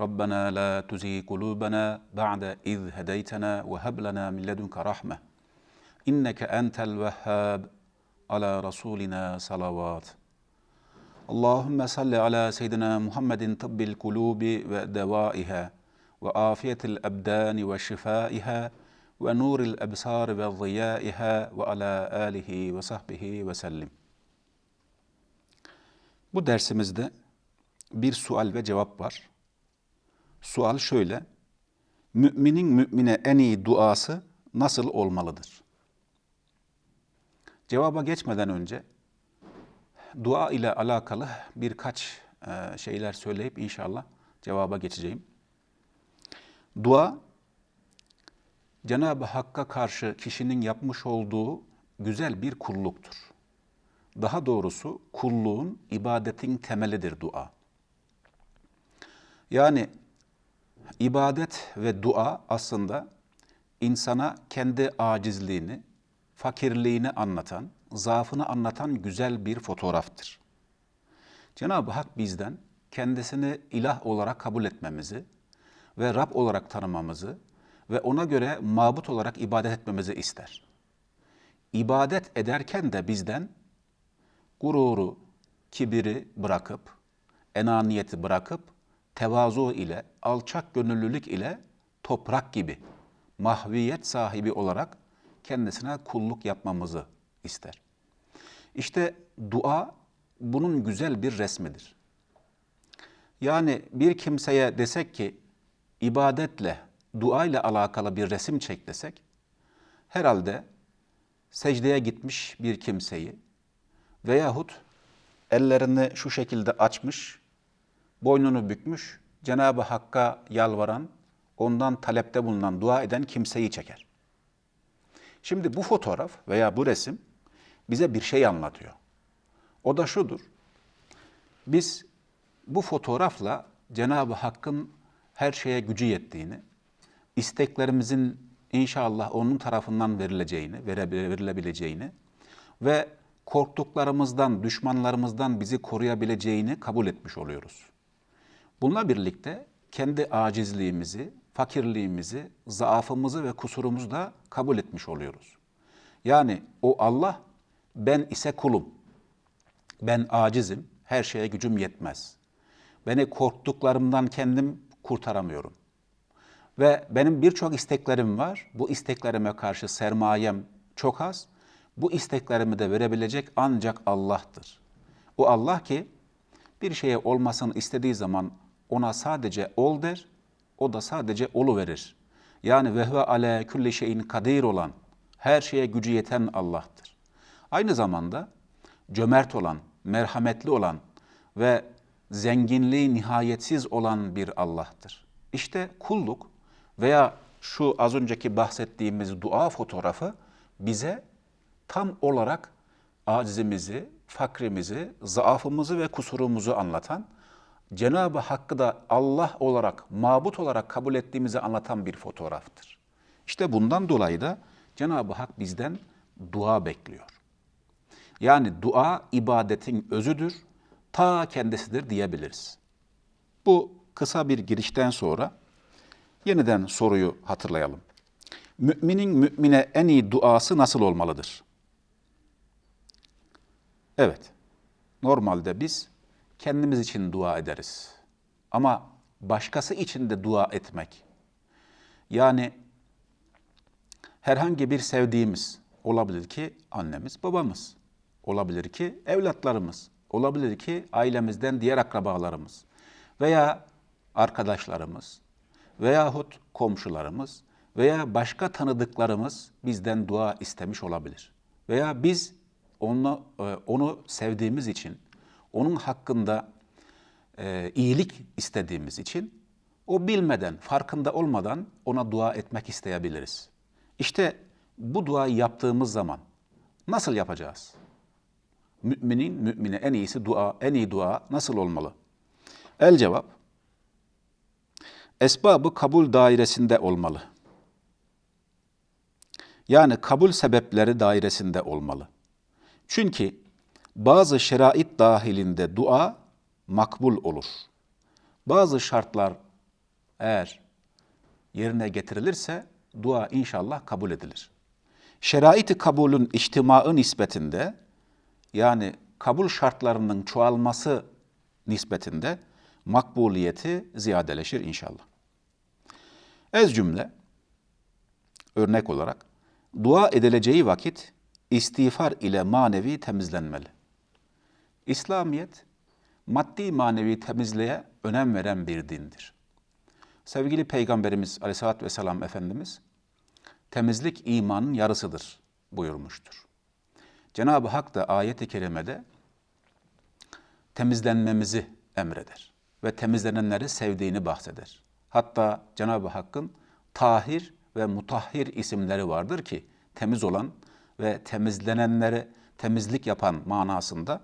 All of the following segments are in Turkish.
ربنا لا تزغ قلوبنا بعد إذ هديتنا وهب لنا من لدنك رحمة. إنك أنت الوهاب. على رسولنا صلوات. اللهم صل على سيدنا محمد طب القلوب ودوائها وعافية الأبدان وشفائها ونور الأبصار وضيائها وعلى آله وصحبه وسلم. Bu dersimizde bir sual ve cevap var. Sual şöyle. Müminin mümine en iyi duası nasıl olmalıdır? Cevaba geçmeden önce dua ile alakalı birkaç e, şeyler söyleyip inşallah cevaba geçeceğim. Dua Cenab-ı Hakk'a karşı kişinin yapmış olduğu güzel bir kulluktur. Daha doğrusu kulluğun ibadetin temelidir dua. Yani İbadet ve dua aslında insana kendi acizliğini, fakirliğini anlatan, zaafını anlatan güzel bir fotoğraftır. Cenab-ı Hak bizden kendisini ilah olarak kabul etmemizi ve Rab olarak tanımamızı ve ona göre mabut olarak ibadet etmemizi ister. İbadet ederken de bizden gururu, kibiri bırakıp, enaniyeti bırakıp tevazu ile, alçak gönüllülük ile toprak gibi mahviyet sahibi olarak kendisine kulluk yapmamızı ister. İşte dua bunun güzel bir resmidir. Yani bir kimseye desek ki ibadetle, dua ile alakalı bir resim çek desek, herhalde secdeye gitmiş bir kimseyi veyahut ellerini şu şekilde açmış, boynunu bükmüş, Cenab-ı Hakk'a yalvaran, ondan talepte bulunan, dua eden kimseyi çeker. Şimdi bu fotoğraf veya bu resim bize bir şey anlatıyor. O da şudur. Biz bu fotoğrafla Cenab-ı Hakk'ın her şeye gücü yettiğini, isteklerimizin inşallah onun tarafından verileceğini, verilebileceğini ve korktuklarımızdan, düşmanlarımızdan bizi koruyabileceğini kabul etmiş oluyoruz. Bununla birlikte kendi acizliğimizi, fakirliğimizi, zaafımızı ve kusurumuzu da kabul etmiş oluyoruz. Yani o Allah, ben ise kulum. Ben acizim, her şeye gücüm yetmez. Beni korktuklarımdan kendim kurtaramıyorum. Ve benim birçok isteklerim var. Bu isteklerime karşı sermayem çok az. Bu isteklerimi de verebilecek ancak Allah'tır. O Allah ki bir şeye olmasını istediği zaman ona sadece ol der, o da sadece olu verir. Yani vehve ale külli şeyin kadir olan, her şeye gücü yeten Allah'tır. Aynı zamanda cömert olan, merhametli olan ve zenginliği nihayetsiz olan bir Allah'tır. İşte kulluk veya şu az önceki bahsettiğimiz dua fotoğrafı bize tam olarak acizimizi, fakrimizi, zaafımızı ve kusurumuzu anlatan Cenab-ı Hakk'ı da Allah olarak, mabut olarak kabul ettiğimizi anlatan bir fotoğraftır. İşte bundan dolayı da Cenab-ı Hak bizden dua bekliyor. Yani dua ibadetin özüdür, ta kendisidir diyebiliriz. Bu kısa bir girişten sonra yeniden soruyu hatırlayalım. Müminin mümine en iyi duası nasıl olmalıdır? Evet, normalde biz kendimiz için dua ederiz. Ama başkası için de dua etmek. Yani herhangi bir sevdiğimiz olabilir ki annemiz, babamız. Olabilir ki evlatlarımız. Olabilir ki ailemizden diğer akrabalarımız. Veya arkadaşlarımız. Veyahut komşularımız. Veya başka tanıdıklarımız bizden dua istemiş olabilir. Veya biz onu, e, onu sevdiğimiz için, onun hakkında e, iyilik istediğimiz için O bilmeden, farkında olmadan ona dua etmek isteyebiliriz. İşte bu duayı yaptığımız zaman nasıl yapacağız? Müminin mümine en iyisi dua, en iyi dua nasıl olmalı? El cevap esbabı kabul dairesinde olmalı. Yani kabul sebepleri dairesinde olmalı. Çünkü bazı şerait dahilinde dua makbul olur. Bazı şartlar eğer yerine getirilirse dua inşallah kabul edilir. Şerait-i kabulün içtimaı nispetinde yani kabul şartlarının çoğalması nispetinde makbuliyeti ziyadeleşir inşallah. Ez cümle örnek olarak dua edileceği vakit istiğfar ile manevi temizlenmeli. İslamiyet maddi manevi temizliğe önem veren bir dindir. Sevgili Peygamberimiz Aleyhisselatü Vesselam Efendimiz temizlik imanın yarısıdır buyurmuştur. Cenab-ı Hak da ayet-i kerimede temizlenmemizi emreder ve temizlenenleri sevdiğini bahseder. Hatta Cenab-ı Hakk'ın tahir ve mutahhir isimleri vardır ki temiz olan ve temizlenenlere temizlik yapan manasında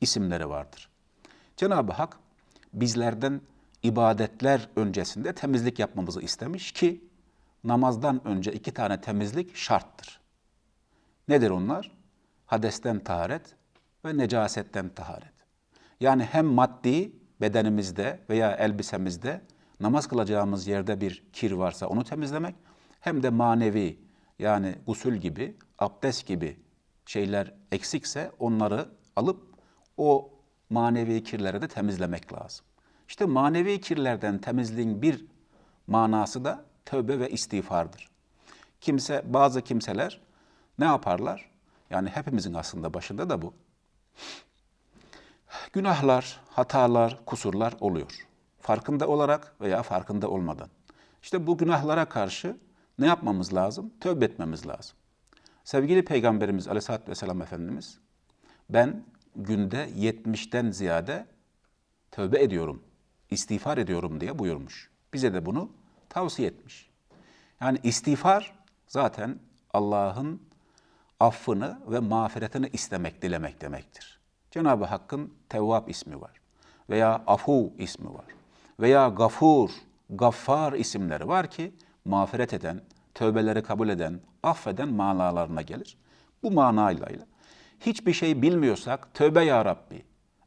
isimleri vardır. Cenab-ı Hak bizlerden ibadetler öncesinde temizlik yapmamızı istemiş ki namazdan önce iki tane temizlik şarttır. Nedir onlar? Hadesten taharet ve necasetten taharet. Yani hem maddi bedenimizde veya elbisemizde namaz kılacağımız yerde bir kir varsa onu temizlemek hem de manevi yani gusül gibi, abdest gibi şeyler eksikse onları alıp o manevi kirleri de temizlemek lazım. İşte manevi kirlerden temizliğin bir manası da tövbe ve istiğfardır. Kimse, bazı kimseler ne yaparlar? Yani hepimizin aslında başında da bu. Günahlar, hatalar, kusurlar oluyor. Farkında olarak veya farkında olmadan. İşte bu günahlara karşı ne yapmamız lazım? Tövbe etmemiz lazım. Sevgili Peygamberimiz Aleyhisselatü Vesselam Efendimiz, ben günde 70'ten ziyade tövbe ediyorum, istiğfar ediyorum diye buyurmuş. Bize de bunu tavsiye etmiş. Yani istiğfar zaten Allah'ın affını ve mağfiretini istemek, dilemek demektir. Cenab-ı Hakk'ın Tevvab ismi var veya Afu ismi var veya Gafur, Gaffar isimleri var ki mağfiret eden, tövbeleri kabul eden, affeden manalarına gelir. Bu manayla hiçbir şey bilmiyorsak tövbe ya Rabbi,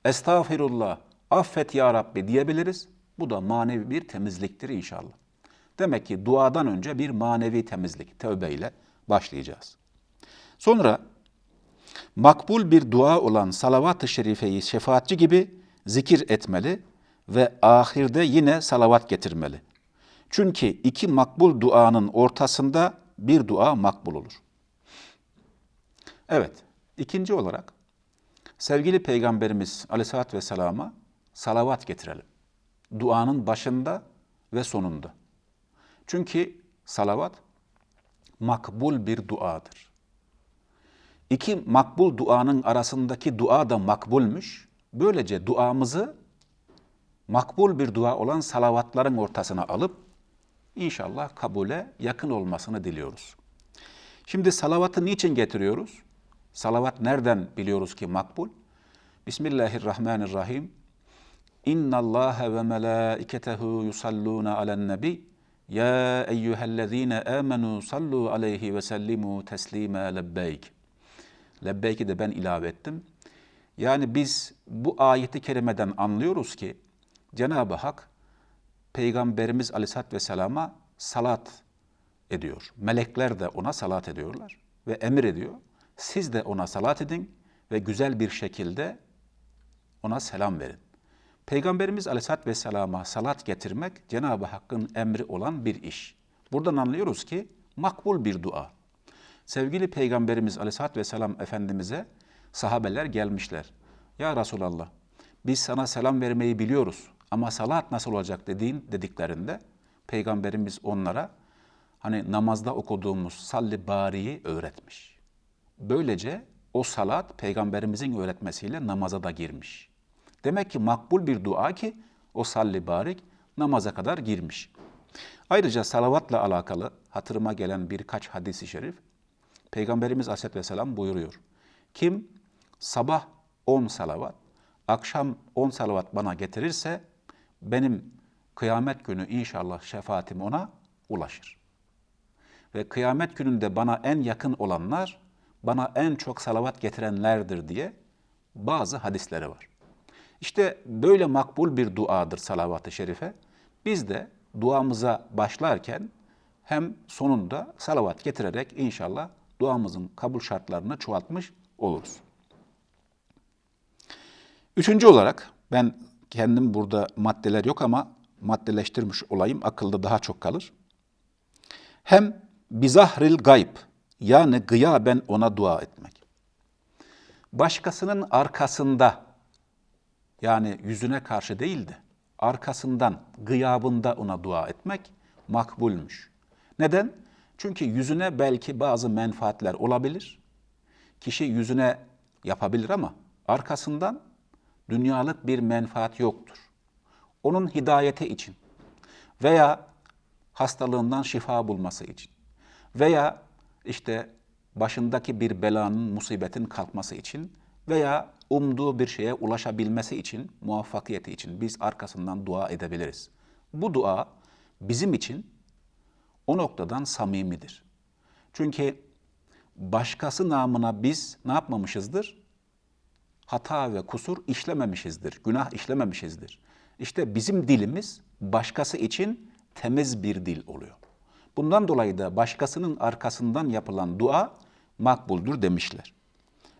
estağfirullah, affet ya Rabbi diyebiliriz. Bu da manevi bir temizliktir inşallah. Demek ki duadan önce bir manevi temizlik, tövbe ile başlayacağız. Sonra makbul bir dua olan salavat-ı şerifeyi şefaatçi gibi zikir etmeli ve ahirde yine salavat getirmeli. Çünkü iki makbul duanın ortasında bir dua makbul olur. Evet, ikinci olarak sevgili Peygamberimiz Aleyhisselatü Vesselam'a salavat getirelim. Duanın başında ve sonunda. Çünkü salavat makbul bir duadır. İki makbul duanın arasındaki dua da makbulmüş. Böylece duamızı makbul bir dua olan salavatların ortasına alıp inşallah kabule yakın olmasını diliyoruz. Şimdi salavatı niçin getiriyoruz? Salavat nereden biliyoruz ki makbul? Bismillahirrahmanirrahim. İnna Allah ve melaiketehu yusalluna alen nebi. Ya eyyühellezine amenu sallu aleyhi ve sellimu teslima lebbeyk. Lebbeyki de ben ilave ettim. Yani biz bu ayeti kerimeden anlıyoruz ki Cenab-ı Hak Peygamberimiz Aleyhisselatü Vesselam'a salat ediyor. Melekler de ona salat ediyorlar ve emir ediyor. Siz de ona salat edin ve güzel bir şekilde ona selam verin. Peygamberimiz Aleyhisselatü Vesselam'a salat getirmek Cenab-ı Hakk'ın emri olan bir iş. Buradan anlıyoruz ki makbul bir dua. Sevgili Peygamberimiz Aleyhisselatü Vesselam Efendimiz'e sahabeler gelmişler. Ya Resulallah biz sana selam vermeyi biliyoruz ama salat nasıl olacak dediğin dediklerinde Peygamberimiz onlara hani namazda okuduğumuz salli bariyi öğretmiş. Böylece o salat peygamberimizin öğretmesiyle namaza da girmiş. Demek ki makbul bir dua ki o salli barik namaza kadar girmiş. Ayrıca salavatla alakalı hatırıma gelen birkaç hadisi şerif, Peygamberimiz Aleyhisselatü Vesselam buyuruyor. Kim sabah 10 salavat, akşam 10 salavat bana getirirse benim kıyamet günü inşallah şefaatim ona ulaşır. Ve kıyamet gününde bana en yakın olanlar, bana en çok salavat getirenlerdir diye bazı hadisleri var. İşte böyle makbul bir duadır salavat-ı şerife. Biz de duamıza başlarken hem sonunda salavat getirerek inşallah duamızın kabul şartlarını çoğaltmış oluruz. Üçüncü olarak ben kendim burada maddeler yok ama maddeleştirmiş olayım akılda daha çok kalır. Hem bizahril gayb yani gıyaben ona dua etmek. Başkasının arkasında yani yüzüne karşı değil de arkasından, gıyabında ona dua etmek makbulmuş. Neden? Çünkü yüzüne belki bazı menfaatler olabilir. Kişi yüzüne yapabilir ama arkasından dünyalık bir menfaat yoktur. Onun hidayeti için veya hastalığından şifa bulması için veya işte başındaki bir belanın, musibetin kalkması için veya umduğu bir şeye ulaşabilmesi için, muvaffakiyeti için biz arkasından dua edebiliriz. Bu dua bizim için o noktadan samimidir. Çünkü başkası namına biz ne yapmamışızdır? Hata ve kusur işlememişizdir, günah işlememişizdir. İşte bizim dilimiz başkası için temiz bir dil oluyor. Bundan dolayı da başkasının arkasından yapılan dua makbuldür demişler.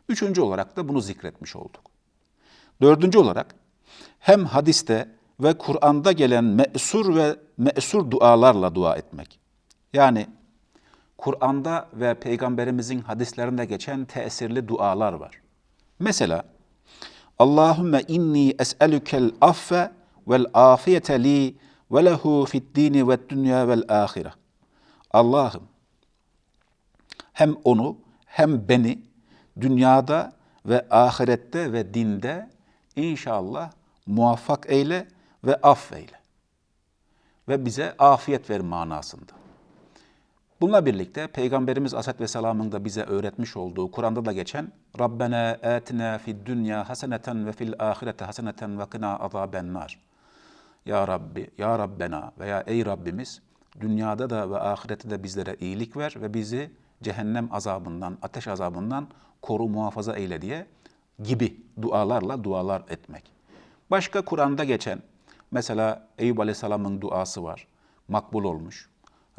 Üçüncü olarak da bunu zikretmiş olduk. Dördüncü olarak hem hadiste ve Kur'an'da gelen me'sur ve me'sur dualarla dua etmek. Yani Kur'an'da ve Peygamberimizin hadislerinde geçen tesirli dualar var. Mesela Allahümme inni es'elükel affe vel afiyete li ve lehu fid dini ve dünya vel ahire. Allah'ım hem onu hem beni dünyada ve ahirette ve dinde inşallah muvaffak eyle ve affeyle. Ve bize afiyet ver manasında. Bununla birlikte Peygamberimiz Aleyhisselatü Vesselam'ın da bize öğretmiş olduğu Kur'an'da da geçen Rabbena atina fid dünya haseneten ve fil ahirete haseneten ve kına azaben nar. Ya Rabbi, Ya Rabbena veya Ey Rabbimiz dünyada da ve ahirette de bizlere iyilik ver ve bizi cehennem azabından, ateş azabından koru muhafaza eyle diye gibi dualarla dualar etmek. Başka Kur'an'da geçen mesela Eyüp Aleyhisselam'ın duası var. Makbul olmuş.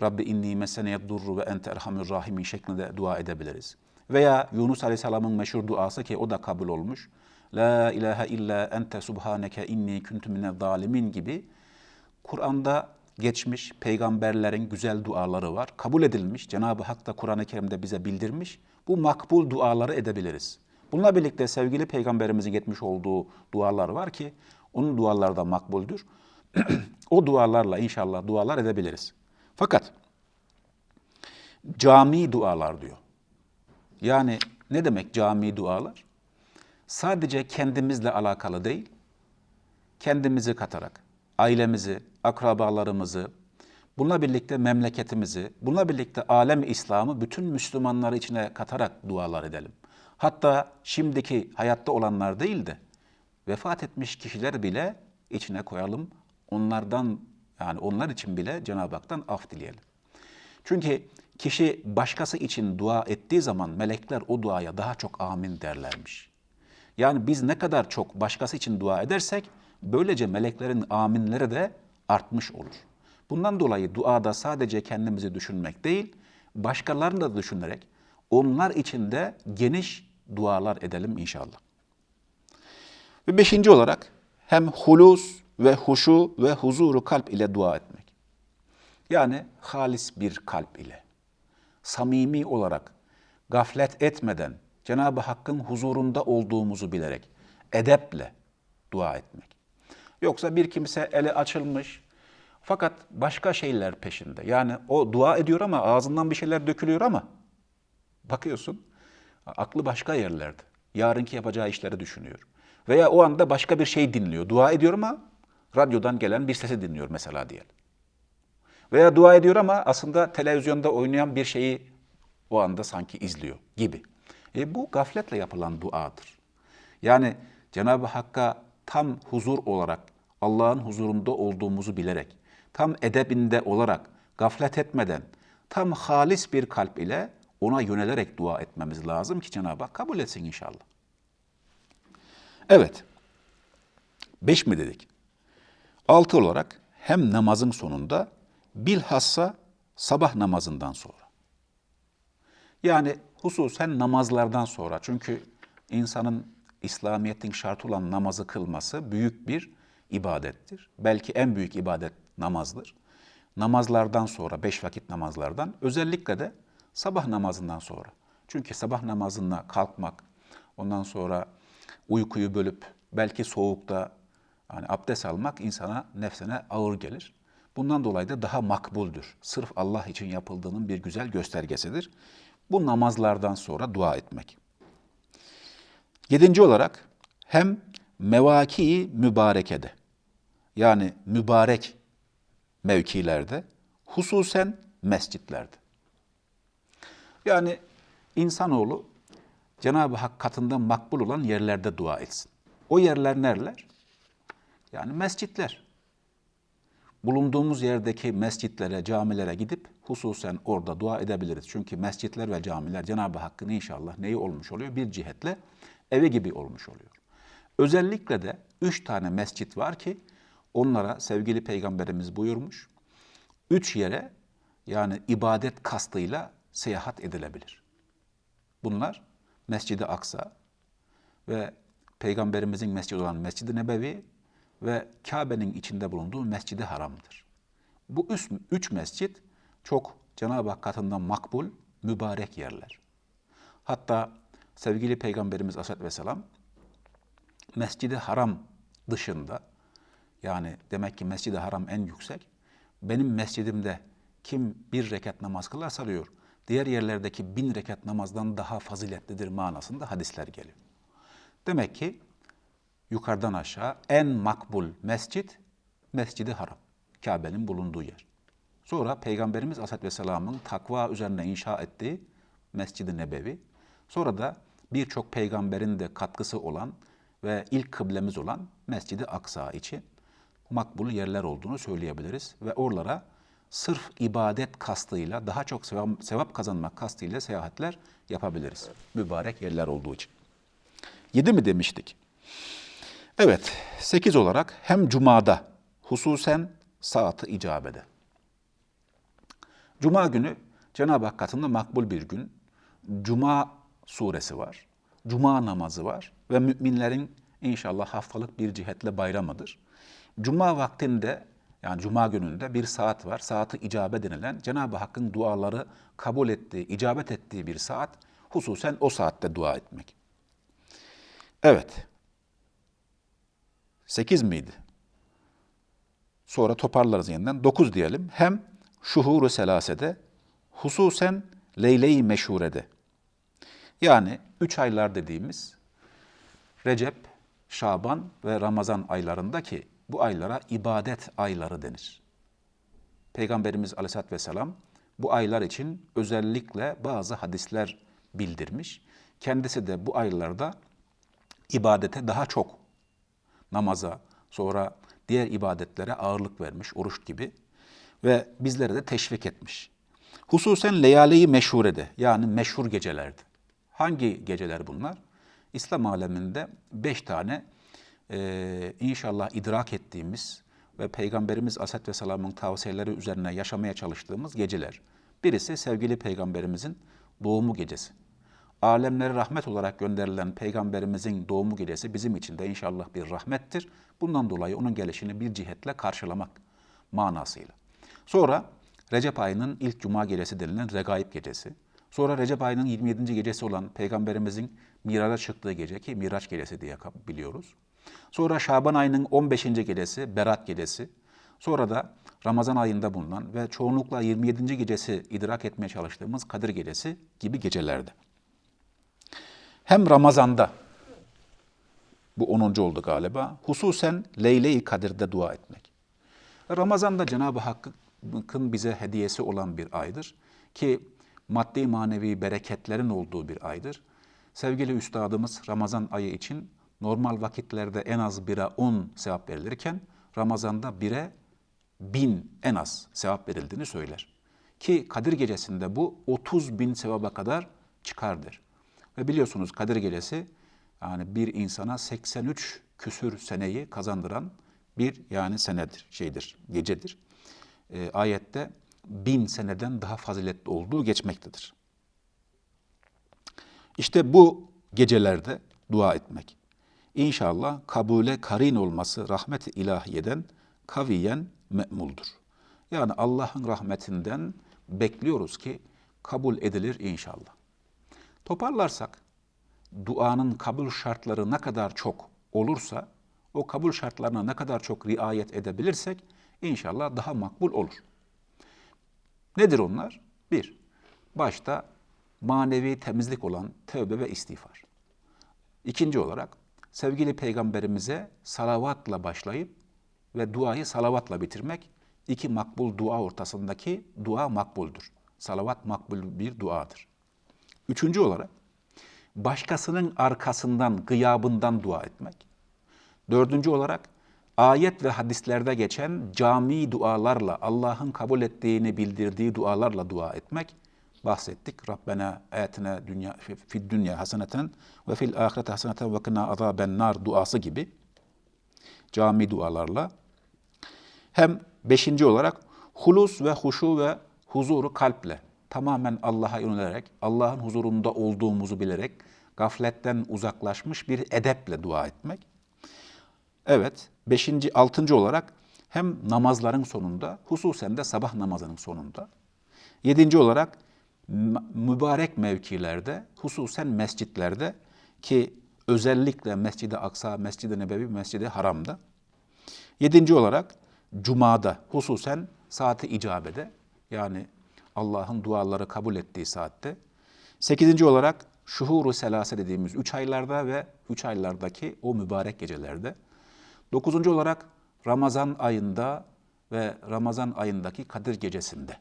Rabbi inni meseneyed durru ve ente erhamur rahimin şeklinde dua edebiliriz. Veya Yunus Aleyhisselam'ın meşhur duası ki o da kabul olmuş. La ilahe illa ente subhaneke inni kuntu minel zalimin gibi Kur'an'da geçmiş peygamberlerin güzel duaları var. Kabul edilmiş. Cenab-ı Hak da Kur'an-ı Kerim'de bize bildirmiş. Bu makbul duaları edebiliriz. Bununla birlikte sevgili peygamberimizin etmiş olduğu dualar var ki onun duaları da makbuldür. o dualarla inşallah dualar edebiliriz. Fakat cami dualar diyor. Yani ne demek cami dualar? Sadece kendimizle alakalı değil, kendimizi katarak, ailemizi, akrabalarımızı, bununla birlikte memleketimizi, bununla birlikte alem İslam'ı bütün Müslümanları içine katarak dualar edelim. Hatta şimdiki hayatta olanlar değil de vefat etmiş kişiler bile içine koyalım. Onlardan yani onlar için bile Cenab-ı Hak'tan af dileyelim. Çünkü kişi başkası için dua ettiği zaman melekler o duaya daha çok amin derlermiş. Yani biz ne kadar çok başkası için dua edersek böylece meleklerin aminleri de artmış olur. Bundan dolayı duada sadece kendimizi düşünmek değil, başkalarını da düşünerek onlar için de geniş dualar edelim inşallah. Ve beşinci olarak hem hulus ve huşu ve huzuru kalp ile dua etmek. Yani halis bir kalp ile, samimi olarak, gaflet etmeden, Cenab-ı Hakk'ın huzurunda olduğumuzu bilerek, edeple dua etmek. Yoksa bir kimse eli açılmış, fakat başka şeyler peşinde. Yani o dua ediyor ama ağzından bir şeyler dökülüyor ama bakıyorsun aklı başka yerlerde. Yarınki yapacağı işleri düşünüyor. Veya o anda başka bir şey dinliyor. Dua ediyor ama radyodan gelen bir sesi dinliyor mesela diyelim. Veya dua ediyor ama aslında televizyonda oynayan bir şeyi o anda sanki izliyor gibi. E bu gafletle yapılan duadır. Yani Cenab-ı Hakk'a tam huzur olarak, Allah'ın huzurunda olduğumuzu bilerek, tam edebinde olarak, gaflet etmeden, tam halis bir kalp ile ona yönelerek dua etmemiz lazım ki Cenab-ı Hak kabul etsin inşallah. Evet. Beş mi dedik? Altı olarak hem namazın sonunda bilhassa sabah namazından sonra. Yani hususen namazlardan sonra. Çünkü insanın İslamiyet'in şartı olan namazı kılması büyük bir ibadettir. Belki en büyük ibadet namazdır. Namazlardan sonra, beş vakit namazlardan, özellikle de sabah namazından sonra. Çünkü sabah namazına kalkmak, ondan sonra uykuyu bölüp belki soğukta yani abdest almak insana nefsine ağır gelir. Bundan dolayı da daha makbuldür. Sırf Allah için yapıldığının bir güzel göstergesidir. Bu namazlardan sonra dua etmek. Yedinci olarak hem mevaki mübarekede yani mübarek mevkilerde hususen mescitlerde. Yani insanoğlu Cenab-ı Hak katında makbul olan yerlerde dua etsin. O yerler nereler? Yani mescitler. Bulunduğumuz yerdeki mescitlere, camilere gidip hususen orada dua edebiliriz. Çünkü mescitler ve camiler Cenab-ı Hakk'ın inşallah neyi olmuş oluyor? Bir cihetle evi gibi olmuş oluyor. Özellikle de üç tane mescit var ki onlara sevgili peygamberimiz buyurmuş. Üç yere yani ibadet kastıyla seyahat edilebilir. Bunlar Mescid-i Aksa ve Peygamberimizin mescidi olan Mescid-i Nebevi ve Kabe'nin içinde bulunduğu Mescid-i Haram'dır. Bu üç, üç mescit çok Cenab-ı Hak katından makbul, mübarek yerler. Hatta sevgili Peygamberimiz Aleyhisselatü Vesselam Mescid-i Haram dışında yani demek ki Mescid-i Haram en yüksek. Benim mescidimde kim bir rekat namaz kılarsa diyor, diğer yerlerdeki bin rekat namazdan daha faziletlidir manasında hadisler geliyor. Demek ki yukarıdan aşağı en makbul mescit Mescid-i Haram. Kabe'nin bulunduğu yer. Sonra Peygamberimiz Aleyhisselatü Vesselam'ın takva üzerine inşa ettiği Mescid-i Nebevi. Sonra da birçok peygamberin de katkısı olan ve ilk kıblemiz olan Mescid-i Aksa için makbul yerler olduğunu söyleyebiliriz. Ve oralara sırf ibadet kastıyla, daha çok sevap, kazanmak kastıyla seyahatler yapabiliriz. Mübarek yerler olduğu için. Yedi mi demiştik? Evet, sekiz olarak hem cumada, hususen saati icabede. Cuma günü Cenab-ı Hak katında makbul bir gün. Cuma suresi var. Cuma namazı var ve müminlerin inşallah haftalık bir cihetle bayramıdır. Cuma vaktinde yani cuma gününde bir saat var. Saati icabe denilen Cenab-ı Hakk'ın duaları kabul ettiği, icabet ettiği bir saat. Hususen o saatte dua etmek. Evet. Sekiz miydi? Sonra toparlarız yeniden. Dokuz diyelim. Hem şuhuru selasede, hususen leyle-i meşhurede. Yani üç aylar dediğimiz Recep, Şaban ve Ramazan aylarında ki bu aylara ibadet ayları denir. Peygamberimiz Aleyhisselatü Vesselam bu aylar için özellikle bazı hadisler bildirmiş. Kendisi de bu aylarda ibadete daha çok namaza, sonra diğer ibadetlere ağırlık vermiş, oruç gibi ve bizlere de teşvik etmiş. Hususen leyaleyi meşhurede yani meşhur gecelerde. Hangi geceler bunlar? İslam aleminde beş tane e, inşallah idrak ettiğimiz ve Peygamberimiz Aleyhisselatü Vesselam'ın tavsiyeleri üzerine yaşamaya çalıştığımız geceler. Birisi sevgili Peygamberimizin doğumu gecesi. Alemlere rahmet olarak gönderilen Peygamberimizin doğumu gecesi bizim için de inşallah bir rahmettir. Bundan dolayı onun gelişini bir cihetle karşılamak manasıyla. Sonra Recep ayının ilk cuma gecesi denilen Regaib gecesi. Sonra Recep ayının 27. gecesi olan Peygamberimizin miraca çıktığı gece ki Miraç gecesi diye biliyoruz. Sonra Şaban ayının 15. gecesi Berat gecesi. Sonra da Ramazan ayında bulunan ve çoğunlukla 27. gecesi idrak etmeye çalıştığımız Kadir gecesi gibi gecelerde. Hem Ramazan'da bu 10. oldu galiba. Hususen Leyle-i Kadir'de dua etmek. Ramazan'da Cenab-ı Hakk'ı Allah'ın bize hediyesi olan bir aydır. Ki maddi manevi bereketlerin olduğu bir aydır. Sevgili üstadımız Ramazan ayı için normal vakitlerde en az bire 10 sevap verilirken Ramazan'da bire bin en az sevap verildiğini söyler. Ki Kadir Gecesi'nde bu 30 bin sevaba kadar çıkardır. Ve biliyorsunuz Kadir Gecesi yani bir insana 83 küsür seneyi kazandıran bir yani senedir, şeydir, gecedir. E, ayette bin seneden daha faziletli olduğu geçmektedir. İşte bu gecelerde dua etmek. İnşallah kabule karin olması rahmet-i ilahiyeden kaviyen me'muldur. Yani Allah'ın rahmetinden bekliyoruz ki kabul edilir inşallah. Toparlarsak, duanın kabul şartları ne kadar çok olursa, o kabul şartlarına ne kadar çok riayet edebilirsek inşallah daha makbul olur. Nedir onlar? Bir, başta manevi temizlik olan tövbe ve istiğfar. İkinci olarak sevgili peygamberimize salavatla başlayıp ve duayı salavatla bitirmek iki makbul dua ortasındaki dua makbuldür. Salavat makbul bir duadır. Üçüncü olarak başkasının arkasından, gıyabından dua etmek. Dördüncü olarak ayet ve hadislerde geçen cami dualarla, Allah'ın kabul ettiğini bildirdiği dualarla dua etmek. Bahsettik. Rabbena etine dünya fid dünya haseneten ve fil ahirete haseneten ve kına azaben nar duası gibi cami dualarla hem beşinci olarak hulus ve huşu ve huzuru kalple tamamen Allah'a yönelerek, Allah'ın huzurunda olduğumuzu bilerek gafletten uzaklaşmış bir edeple dua etmek. Evet, beşinci, altıncı olarak hem namazların sonunda, hususen de sabah namazının sonunda. Yedinci olarak mübarek mevkilerde, hususen mescitlerde ki özellikle Mescid-i Aksa, Mescid-i Nebevi, Mescid-i Haram'da. Yedinci olarak Cuma'da, hususen saati icabede yani Allah'ın duaları kabul ettiği saatte. Sekizinci olarak şuhuru selase dediğimiz üç aylarda ve üç aylardaki o mübarek gecelerde. Dokuzuncu olarak Ramazan ayında ve Ramazan ayındaki Kadir gecesinde.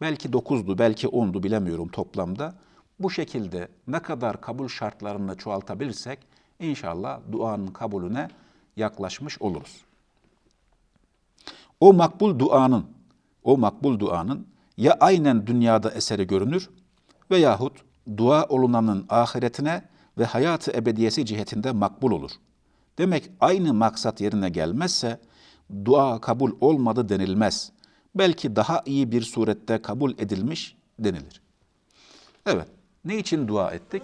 Belki dokuzdu, belki ondu bilemiyorum toplamda. Bu şekilde ne kadar kabul şartlarını çoğaltabilirsek inşallah duanın kabulüne yaklaşmış oluruz. O makbul duanın, o makbul duanın ya aynen dünyada eseri görünür veyahut dua olunanın ahiretine ve hayatı ebediyesi cihetinde makbul olur. Demek aynı maksat yerine gelmezse dua kabul olmadı denilmez. Belki daha iyi bir surette kabul edilmiş denilir. Evet, ne için dua ettik?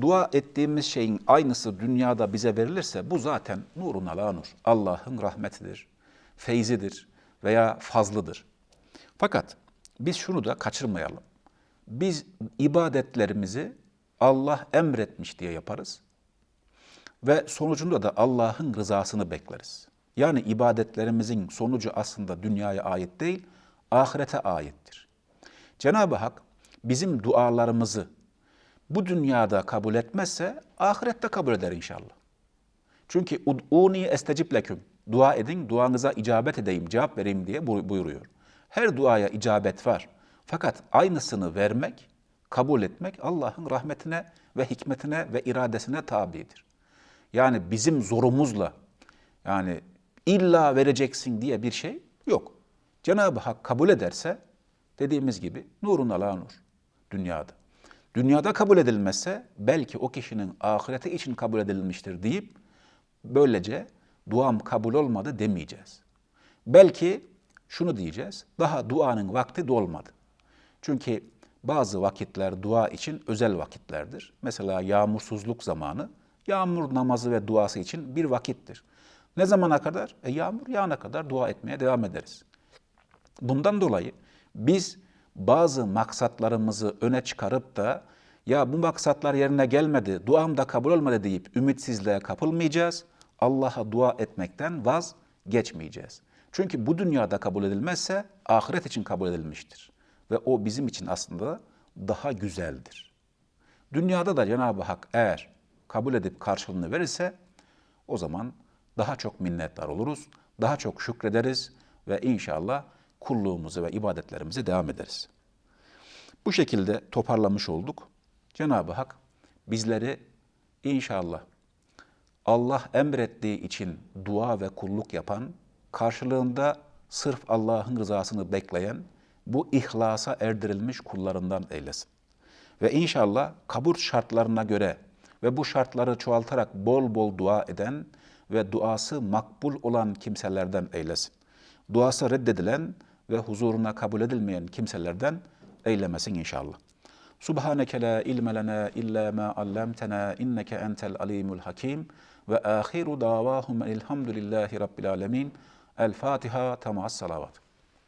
Dua ettiğimiz şeyin aynısı dünyada bize verilirse bu zaten nurun ala nur. Allah'ın rahmetidir, feyzidir veya fazlıdır. Fakat biz şunu da kaçırmayalım. Biz ibadetlerimizi Allah emretmiş diye yaparız ve sonucunda da Allah'ın rızasını bekleriz. Yani ibadetlerimizin sonucu aslında dünyaya ait değil, ahirete aittir. Cenab-ı Hak bizim dualarımızı bu dünyada kabul etmezse ahirette kabul eder inşallah. Çünkü ud'uni estecib leküm. Dua edin, duanıza icabet edeyim, cevap vereyim diye buyuruyor. Her duaya icabet var. Fakat aynısını vermek, kabul etmek Allah'ın rahmetine ve hikmetine ve iradesine tabidir. Yani bizim zorumuzla yani illa vereceksin diye bir şey yok. Cenab-ı Hak kabul ederse dediğimiz gibi nurun ala nur dünyada. Dünyada kabul edilmezse belki o kişinin ahireti için kabul edilmiştir deyip böylece duam kabul olmadı demeyeceğiz. Belki şunu diyeceğiz. Daha duanın vakti dolmadı. Çünkü bazı vakitler dua için özel vakitlerdir. Mesela yağmursuzluk zamanı yağmur namazı ve duası için bir vakittir. Ne zamana kadar? E yağmur yağana kadar dua etmeye devam ederiz. Bundan dolayı biz bazı maksatlarımızı öne çıkarıp da ya bu maksatlar yerine gelmedi, duam da kabul olmadı deyip ümitsizliğe kapılmayacağız. Allah'a dua etmekten vazgeçmeyeceğiz. Çünkü bu dünyada kabul edilmezse ahiret için kabul edilmiştir. Ve o bizim için aslında daha güzeldir. Dünyada da Cenab-ı Hak eğer kabul edip karşılığını verirse o zaman daha çok minnettar oluruz, daha çok şükrederiz ve inşallah kulluğumuzu ve ibadetlerimize devam ederiz. Bu şekilde toparlamış olduk. Cenab-ı Hak bizleri inşallah Allah emrettiği için dua ve kulluk yapan, karşılığında sırf Allah'ın rızasını bekleyen, bu ihlasa erdirilmiş kullarından eylesin. Ve inşallah kabul şartlarına göre ve bu şartları çoğaltarak bol bol dua eden ve duası makbul olan kimselerden eylesin. Duası reddedilen ve huzuruna kabul edilmeyen kimselerden eylemesin inşallah. Subhaneke la ilme lena illa ma allamtena inneke entel alimul hakim ve ahiru davahum elhamdülillahi rabbil alemin. El Fatiha temas salavat.